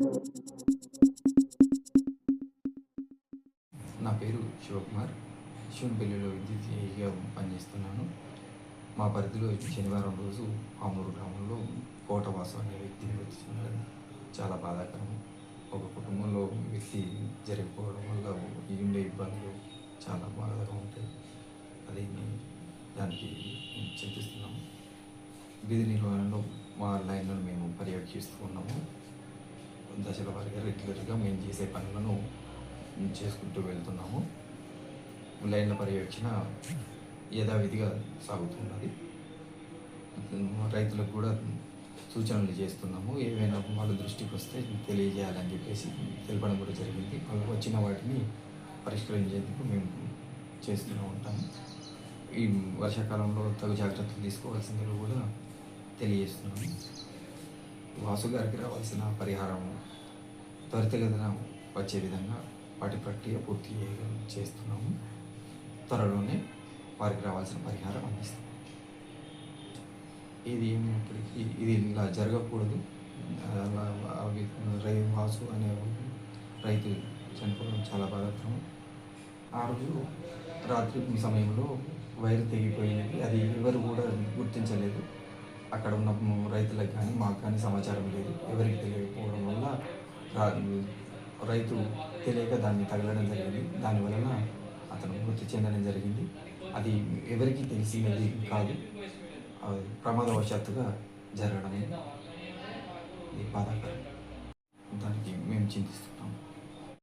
నా పేరు శివకుమార్. శివన్పల్లిలో విద్యుత్ ఏఈగా పనిచేస్తున్నాను. మా పరిధిలో శనివారం రోజు ఆమూరు గ్రామంలో కోటవాసు అనే వ్యక్తి మృతి చెందడం చాలా బాధాకరం. ఒక కుటుంబంలో వ్యక్తి జరిగిపోవడం వల్ల ఉండే ఇబ్బందులు చాలా బాధగా ఉంటాయి. అది దానికి చింతిస్తున్నాము విధి నిర్వహణలో మా లైన్లను మేము పర్యవేక్షిస్తూ ఉన్నాము. దశల వారిగా రెగ్యులర్గా మేము చేసే పనులను చేసుకుంటూ వెళ్తున్నాము. లైన్ల పర్యవేక్షణ యథావిధిగా సాగుతున్నది. రైతులకు కూడా సూచనలు చేస్తున్నాము. ఏవైనా వాళ్ళ దృష్టికి వస్తే తెలియజేయాలని చెప్పేసి తెలపడం కూడా జరిగింది. వాళ్ళు వచ్చిన వాటిని పరిష్కరించేందుకు మేము చేస్తూనే ఉంటాము. ఈ వర్షాకాలంలో తగు జాగ్రత్తలు తీసుకోవాల్సిందిగా కూడా తెలియజేస్తున్నాము. వాసు గారికి రావాల్సిన పరిహారం త్వరితగతిన వచ్చే విధంగా వాటి ప్రక్రియ పూర్తి చేస్తున్నాము. త్వరలోనే వారికి రావాల్సిన పరిహారం అందిస్తాం ఇది ఏమైనప్పటికీ ఇది ఇలా జరగకూడదు. అవి రై వాసు అనే రైతు చనిపోవడం చాలా బాధాకరం. ఆ రోజు రాత్రి సమయంలో వైరు తెగిపోయినది. అది అక్కడ ఉన్న రైతులకు కానీ మాకు కానీ సమాచారం లేదు. ఎవరికి తెలియకపోవడం వల్ల రా- రైతు తెలియక దాన్ని తగలడం జరిగింది. దానివలన అతను మృతి చెందడం జరిగింది. అది ఎవరికి తెలిసినది కాదు. ప్రమాదవశాత్తుగా జరగడం ఇది బాధాకరం. దానికి మేము చింతిస్తున్నాం.